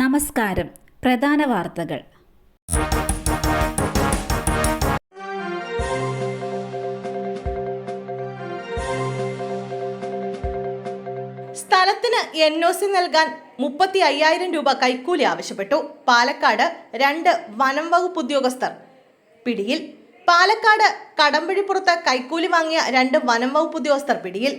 നമസ്കാരം. പ്രധാന വാർത്തകൾ. സ്ഥലത്തിന് എൻ ഒ സി നൽകാൻ മുപ്പത്തി അയ്യായിരം രൂപ കൈക്കൂലി ആവശ്യപ്പെട്ടു. പാലക്കാട് രണ്ട് വനം വകുപ്പ് ഉദ്യോഗസ്ഥർ പിടിയിൽ. പാലക്കാട് കടമ്പഴിപ്പുറത്ത് കൈക്കൂലി വാങ്ങിയ രണ്ട് വനം വകുപ്പ് ഉദ്യോഗസ്ഥർ പിടിയിൽ.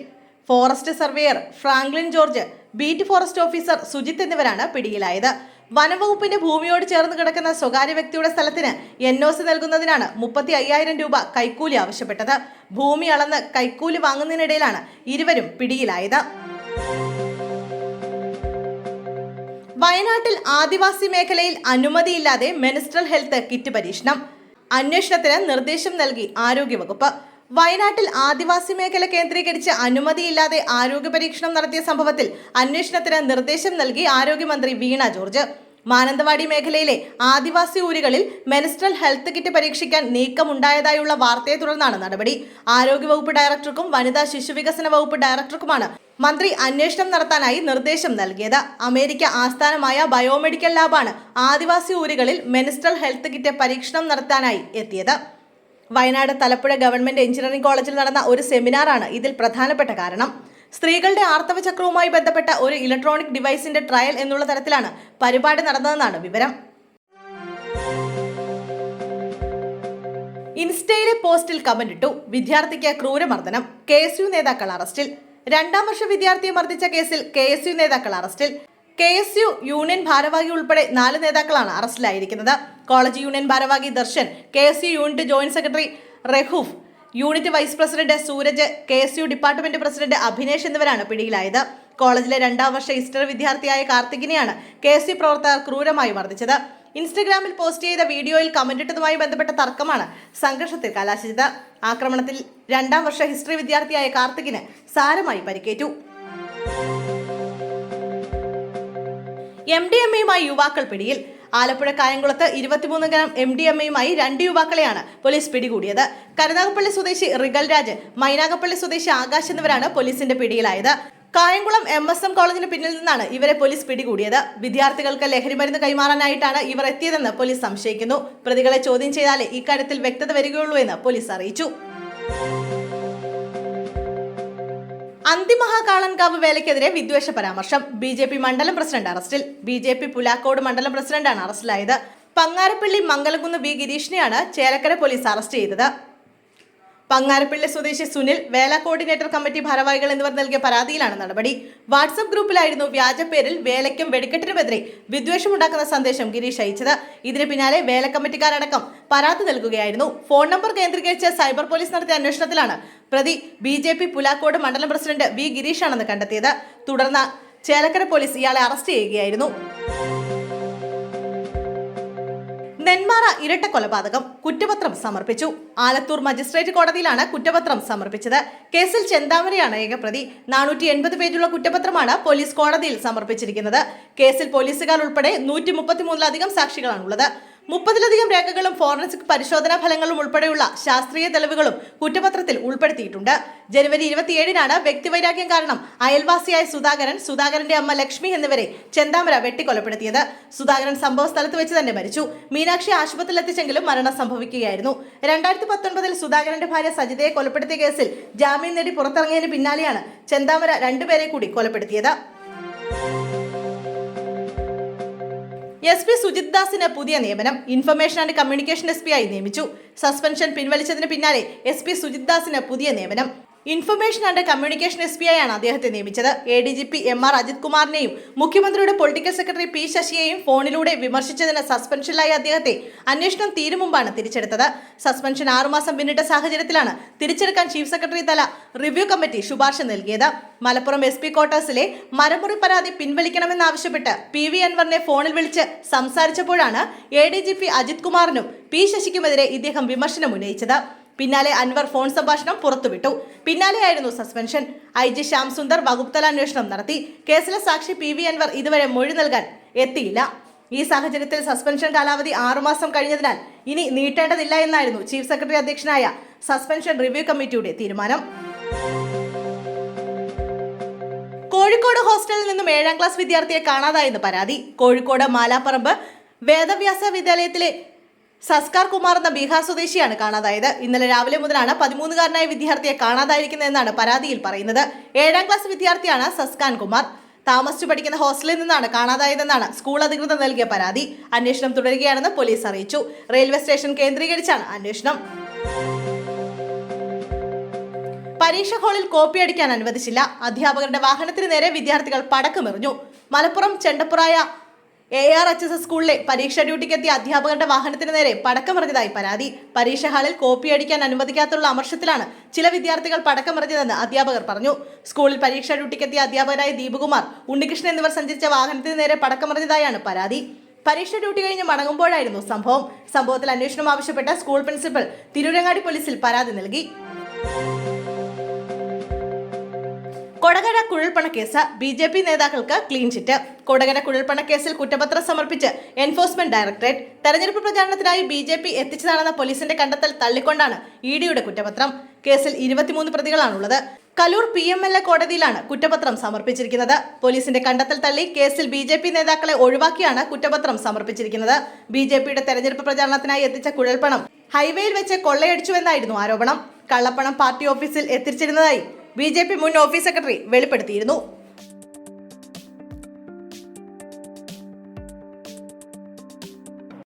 Forest surveyor Franklin George beat forest officer Sujith എന്നിവരാണ് പിടിയിലായത്. വനംവകുപ്പിന്റെ ഭൂമിയോട് ചേർന്ന് കിടക്കുന്ന സ്വകാര്യ വ്യക്തിയുടെ സ്ഥലത്തിന് എൻ ഒ സി നൽകുന്നതിനാണ് മുപ്പത്തി അയ്യായിരം രൂപ കൈക്കൂലി ആവശ്യപ്പെട്ടത്. ഭൂമി അളന്ന് കൈക്കൂലി വാങ്ങുന്നതിനിടയിലാണ് ഇരുവരും പിടിയിലായത്. വയനാട്ടിൽ ആദിവാസി മേഖലയിൽ അനുമതിയില്ലാതെ മെനിസ്ട്രൽ ഹെൽത്ത് കിറ്റ് പരീക്ഷണം. അന്വേഷണത്തിന് നിർദ്ദേശം നൽകി ആരോഗ്യവകുപ്പ്. വയനാട്ടിൽ ആദിവാസി മേഖല കേന്ദ്രീകരിച്ച് അനുമതിയില്ലാതെ ആരോഗ്യ പരീക്ഷണം നടത്തിയ സംഭവത്തിൽ അന്വേഷണത്തിന് നിർദ്ദേശം നൽകി ആരോഗ്യമന്ത്രി വീണ ജോർജ്. മാനന്തവാടി മേഖലയിലെ ആദിവാസി ഊരുകളിൽ മെനിസ്ട്രൽ ഹെൽത്ത് കിറ്റ് പരീക്ഷിക്കാൻ നീക്കമുണ്ടായതായുള്ള വാർത്തയെ തുടർന്നാണ് നടപടി. ആരോഗ്യവകുപ്പ് ഡയറക്ടർക്കും വനിതാ ശിശുവികസന വകുപ്പ് ഡയറക്ടർക്കുമാണ് മന്ത്രി അന്വേഷണം നടത്താനായി നിർദ്ദേശം നൽകിയത്. അമേരിക്ക ആസ്ഥാനമായ ബയോമെഡിക്കൽ ലാബാണ് ആദിവാസി ഊരുകളിൽ മെനിസ്ട്രൽ ഹെൽത്ത് കിറ്റ് പരീക്ഷണം നടത്താനായി എത്തിയത്. വയനാട് തലപ്പുഴ ഗവൺമെന്റ് എഞ്ചിനീയറിംഗ് കോളേജിൽ നടന്ന ഒരു സെമിനാറാണ് ഇതിൽ പ്രധാനപ്പെട്ട കാരണം. സ്ത്രീകളുടെ ആർത്തവ ചക്രവുമായി ബന്ധപ്പെട്ട ഒരു ഇലക്ട്രോണിക് ഡിവൈസിന്റെ ട്രയൽ എന്നുള്ള തരത്തിലാണ് പരിപാടി നടന്നതെന്നാണ് വിവരം. ഇൻസ്റ്റയിലെ പോസ്റ്റിൽ കമന്റ് ഇട്ടു വിദ്യാർത്ഥിക്ക് ക്രൂരമർദ്ദനം കെ എസ് യു നേതാക്കൾ അറസ്റ്റിൽ. രണ്ടാം വർഷ വിദ്യാർത്ഥിയെ മർദ്ദിച്ച കേസിൽ കെ എസ് യു നേതാക്കൾ അറസ്റ്റിൽ. കെ എസ് യു യൂണിയൻ ഭാരവാഹി ഉൾപ്പെടെ നാല് നേതാക്കളാണ് അറസ്റ്റിലായിരിക്കുന്നത്. കോളേജ് യൂണിയൻ ഭാരവാഹി Darshan K S U unit joint secretary Rehoof unit vice president Sooraj K S U department president Abhinesh എന്നിവരാണ് പിടിയിലായത്. കോളേജിലെ രണ്ടാം വർഷ ഹിസ്റ്ററി വിദ്യാർത്ഥിയായ കാർത്തികിനെയാണ് കെ എസ് യു പ്രവർത്തകർ ക്രൂരമായി മർദ്ദിച്ചത്. ഇൻസ്റ്റഗ്രാമിൽ പോസ്റ്റ് ചെയ്ത വീഡിയോയിൽ കമന്റിട്ടതുമായി ബന്ധപ്പെട്ട തർക്കമാണ് സംഘർഷത്തിൽ കലാശിച്ചത്. ആക്രമണത്തിൽ രണ്ടാം വർഷ ഹിസ്റ്ററി വിദ്യാർത്ഥിയായ കാർത്തികിന് സാരമായി പരിക്കേറ്റു. എം ഡി എം എയുമായി യുവാക്കൾ പിടിയിൽ. ആലപ്പുഴ കായംകുളത്ത് ഇരുപത്തിമൂന്ന് ഗ്രാം എം ഡി എം എയുമായി രണ്ട് യുവാക്കളെയാണ് പോലീസ് പിടികൂടിയത്. കരുനാഗപ്പള്ളി സ്വദേശി റിഗൽ രാജ് മൈനാഗപ്പള്ളി സ്വദേശി ആകാശ് എന്നിവരാണ് പോലീസിന്റെ പിടിയിലായത്. കായംകുളം എം എസ് എം കോളേജിന് പിന്നിൽ നിന്നാണ് ഇവരെ പോലീസ് പിടികൂടിയത്. വിദ്യാർത്ഥികൾക്ക് ലഹരിമരുന്ന് കൈമാറാനായിട്ടാണ് ഇവർ എത്തിയതെന്ന് പോലീസ് സംശയിക്കുന്നു. പ്രതികളെ ചോദ്യം ചെയ്താലേ ഇക്കാര്യത്തിൽ വ്യക്തത വരികയുള്ളൂ എന്ന് പോലീസ് അറിയിച്ചു. അന്തിമഹാകാളൻകാവ് വേലയ്ക്കെതിരെ വിദ്വേഷ പരാമർശം. ബി ജെ പി മണ്ഡലം പ്രസിഡന്റ് അറസ്റ്റിൽ. ബി ജെ പി പുലാക്കോട് മണ്ഡലം പ്രസിഡന്റാണ് അറസ്റ്റിലായത്. പങ്ങാരപ്പള്ളി മംഗലകുന്ന് വി ഗിരീഷിനെയാണ് ചേലക്കര പോലീസ് അറസ്റ്റ് ചെയ്തത്. പങ്ങാരപ്പള്ളി സ്വദേശി സുനിൽ വേല കോർഡിനേറ്റർ കമ്മിറ്റി ഭാരവാഹികൾ എന്നിവർ നൽകിയ പരാതിയിലാണ് നടപടി. വാട്സപ്പ് ഗ്രൂപ്പിലായിരുന്നു വ്യാജപ്പേരിൽ വേലയ്ക്കും വെടിക്കെട്ടിനുമെതിരെ വിദ്വേഷമുണ്ടാക്കുന്ന സന്ദേശം ഗിരീഷ് അയച്ചത്. ഇതിന് പിന്നാലെ വേല കമ്മിറ്റിക്കാരടക്കം പരാതി നൽകുകയായിരുന്നു. ഫോൺ നമ്പർ കേന്ദ്രീകരിച്ച് സൈബർ പോലീസ് നടത്തിയ അന്വേഷണത്തിലാണ് പ്രതി ബി ജെ പി പുലാക്കോട് മണ്ഡലം പ്രസിഡന്റ് വി ഗിരീഷാണെന്ന് കണ്ടെത്തിയത്. തുടർന്ന് ചേലക്കര പോലീസ് ഇയാളെ അറസ്റ്റ് ചെയ്യുകയായിരുന്നു. നെന്മാറ ഇരട്ട കൊലപാതകം കുറ്റപത്രം സമർപ്പിച്ചു. ആലത്തൂർ മജിസ്ട്രേറ്റ് കോടതിയിലാണ് കുറ്റപത്രം സമർപ്പിച്ചത്. കേസിൽ ചെന്താമരയാണ് ഏകപ്രതി. നാനൂറ്റി എൺപത് പേജുള്ള കുറ്റപത്രമാണ് പോലീസ് കോടതിയിൽ സമർപ്പിച്ചിരിക്കുന്നത്. കേസിൽ പോലീസുകാർ ഉൾപ്പെടെ നൂറ്റി മുപ്പത്തിമൂന്നിലധികം സാക്ഷികളാണുള്ളത്. മുപ്പതിലധികം രേഖകളും ഫോറൻസിക് പരിശോധനാ ഫലങ്ങളും ഉൾപ്പെടെയുള്ള ശാസ്ത്രീയ തെളിവുകളും കുറ്റപത്രത്തിൽ ഉൾപ്പെടുത്തിയിട്ടുണ്ട്. ജനുവരി ഇരുപത്തിയേഴിനാണ് വ്യക്തിവൈരാഗ്യം കാരണം അയൽവാസിയായ സുധാകരൻ സുധാകരന്റെ അമ്മ ലക്ഷ്മി എന്നിവരെ ചെന്താമര വെട്ടിക്കൊലപ്പെടുത്തിയത്. സുധാകരൻ സംഭവ സ്ഥലത്ത് വെച്ച് തന്നെ മരിച്ചു. മീനാക്ഷി ആശുപത്രിയിൽ എത്തിച്ചെങ്കിലും മരണം സംഭവിക്കുകയായിരുന്നു. രണ്ടായിരത്തി പത്തൊൻപതിൽ സുധാകരന്റെ ഭാര്യ സജിതയെ കൊലപ്പെടുത്തിയ കേസിൽ ജാമ്യം നേടി പുറത്തിറങ്ങിയതിന് പിന്നാലെയാണ് ചെന്താമര രണ്ടുപേരെ കൂടി കൊലപ്പെടുത്തിയത്. എസ് പി സുജിത് ദാസിന് പുതിയ നിയമനം. ഇൻഫർമേഷൻ ആൻഡ് കമ്മ്യൂണിക്കേഷൻ എസ് ആയി നിയമിച്ചു. സസ്പെൻഷൻ പിൻവലിച്ചതിന് പിന്നാലെ എസ് പി സുജിത് ദാസിന് പുതിയ നിയമനം. Information and communication S P ആണ് അദ്ദേഹത്തെ നിയമിച്ചത്. A D G P M R Ajith കുമാറിനെയും മുഖ്യമന്ത്രിയുടെ പൊളിറ്റിക്കൽ സെക്രട്ടറി പി ശശിയെയും ഫോണിലൂടെ വിമർശിച്ചതിന് സസ്പെൻഷനിലായ അദ്ദേഹത്തെ അന്വേഷണം തീരും മുമ്പാണ് തിരിച്ചെടുത്തത്. സസ്പെൻഷൻ ആറുമാസം പിന്നിട്ട സാഹചര്യത്തിലാണ് തിരിച്ചെടുക്കാൻ ചീഫ് സെക്രട്ടറി തല റിവ്യൂ കമ്മിറ്റി ശുപാർശ നൽകിയത്. മലപ്പുറം എസ് പി ക്വാർട്ടേഴ്സിലെ മരമുറി പരാതി പിൻവലിക്കണമെന്നാവശ്യപ്പെട്ട് പി വി അൻവറിനെ ഫോണിൽ വിളിച്ച് സംസാരിച്ചപ്പോഴാണ് A D G P Ajith കുമാറിനും P ശശിക്കുമെതിരെ ഇദ്ദേഹം വിമർശനം ഉന്നയിച്ചത്. പിന്നാലെ അൻവർ ഫോൺ സംഭാഷണം പുറത്തുവിട്ടു. പിന്നാലെയായിരുന്നു suspension. I G Shyam Sundar വകുപ്തല അന്വേഷണം നടത്തി. കേസിലെ സാക്ഷി പി വി അൻവർ ഇതുവരെ മൊഴി നൽകാൻ എത്തിയില്ല. ഈ സാഹചര്യത്തിൽ സസ്പെൻഷൻ കാലാവധി ആറുമാസം കഴിഞ്ഞതിനാൽ ഇനി നീട്ടേണ്ടതില്ല എന്നായിരുന്നു ചീഫ് സെക്രട്ടറി അധ്യക്ഷനായ സസ്പെൻഷൻ റിവ്യൂ കമ്മിറ്റിയുടെ തീരുമാനം. കോഴിക്കോട് ഹോസ്റ്റലിൽ നിന്നും ഏഴാം ക്ലാസ് വിദ്യാർത്ഥിയെ കാണാതായെന്ന് പരാതി. കോഴിക്കോട് മാലാപ്പറമ്പ് വേദവ്യാസ വിദ്യാലയത്തിലെ സസ്കാർ കുമാർ എന്ന ബീഹാർ സ്വദേശിയാണ് കാണാതായത്. ഇന്നലെ രാവിലെ മുതലാണ് പതിമൂന്നുകാരനായ വിദ്യാർത്ഥിയെ കാണാതായിരിക്കുന്നതെന്നാണ് പരാതിയിൽ പറയുന്നത്. ഏഴാം ക്ലാസ് വിദ്യാർത്ഥിയാണ് സസ്കാൻ കുമാർ. താമസിച്ചു പഠിക്കുന്ന ഹോസ്റ്റലിൽ നിന്നാണ് കാണാതായതെന്നാണ് സ്കൂൾ അധികൃതർ നൽകിയ പരാതി. അന്വേഷണം തുടരുകയാണെന്ന് പോലീസ് അറിയിച്ചു. റെയിൽവേ സ്റ്റേഷൻ കേന്ദ്രീകരിച്ചാണ് അന്വേഷണം. പരീക്ഷ ഹാളിൽ കോപ്പി അടിക്കാൻ അനുവദിച്ചില്ല. അധ്യാപകരുടെ വാഹനത്തിന് നേരെ വിദ്യാർത്ഥികൾ പടക്കമെറിഞ്ഞു. Malappuram Chendappuraya A R H S S സ്കൂളിലെ പരീക്ഷാ ഡ്യൂട്ടിക്കെത്തിയ അധ്യാപകരുടെ വാഹനത്തിന് നേരെ പടക്കമറിഞ്ഞതായി പരാതി. പരീക്ഷ ഹാളിൽ കോപ്പി അടിക്കാൻ അനുവദിക്കാത്തുള്ള അമർഷത്തിലാണ് ചില വിദ്യാർത്ഥികൾ പടക്കമറിഞ്ഞതെന്ന് അധ്യാപകർ പറഞ്ഞു. സ്കൂളിൽ പരീക്ഷാ ഡ്യൂട്ടിക്കെത്തിയ അധ്യാപകരായ ദീപകുമാർ ഉണ്ണികൃഷ്ണൻ എന്നിവർ സഞ്ചരിച്ച വാഹനത്തിന് നേരെ പടക്കമറിഞ്ഞതായാണ് പരാതി. പരീക്ഷ ഡ്യൂട്ടി കഴിഞ്ഞ് മടങ്ങുമ്പോഴായിരുന്നു സംഭവം. സംഭവത്തിൽ അന്വേഷണം ആവശ്യപ്പെട്ട സ്കൂൾ പ്രിൻസിപ്പൽ തിരൂരങ്ങാടി പോലീസിൽ പരാതി നൽകി. കൊടകര കുഴൽപ്പണ കേസ് ബി ജെ പി നേതാക്കൾക്ക് ക്ലീൻ ചിറ്റ് കൊടകര കുഴൽപ്പണ കേസിൽ കുറ്റപത്രം സമർപ്പിച്ച് എൻഫോഴ്സ്മെന്റ് ഡയറക്ടറേറ്റ് തെരഞ്ഞെടുപ്പ് പ്രചാരണത്തിനായി ബി ജെ പി എത്തിച്ചതാണെന്ന പോലീസിന്റെ കണ്ടെത്തൽ തള്ളിക്കൊണ്ടാണ് ഇ ഡിയുടെ കുറ്റപത്രം. കേസിൽ ഇരുപത്തിമൂന്ന് പ്രതികളാണുള്ളത്. Kaloor P M L A കോടതിയിലാണ് കുറ്റപത്രം സമർപ്പിച്ചിരിക്കുന്നത്. പോലീസിന്റെ കണ്ടെത്തൽ തള്ളി കേസിൽ ബി ജെ പി നേതാക്കളെ ഒഴിവാക്കിയാണ് കുറ്റപത്രം സമർപ്പിച്ചിരിക്കുന്നത്. ബി ജെ പിയുടെ തെരഞ്ഞെടുപ്പ് പ്രചാരണത്തിനായി എത്തിച്ച കുഴൽപ്പണം ഹൈവേയിൽ വെച്ച് കൊള്ളയടിച്ചുവെന്നായിരുന്നു ആരോപണം. കള്ളപ്പണം പാർട്ടി ഓഫീസിൽ എത്തിച്ചിരുന്നതായി ബി മുൻ ഓഫീസ് സെക്രട്ടറി വെളിപ്പെടുത്തിയിരുന്നു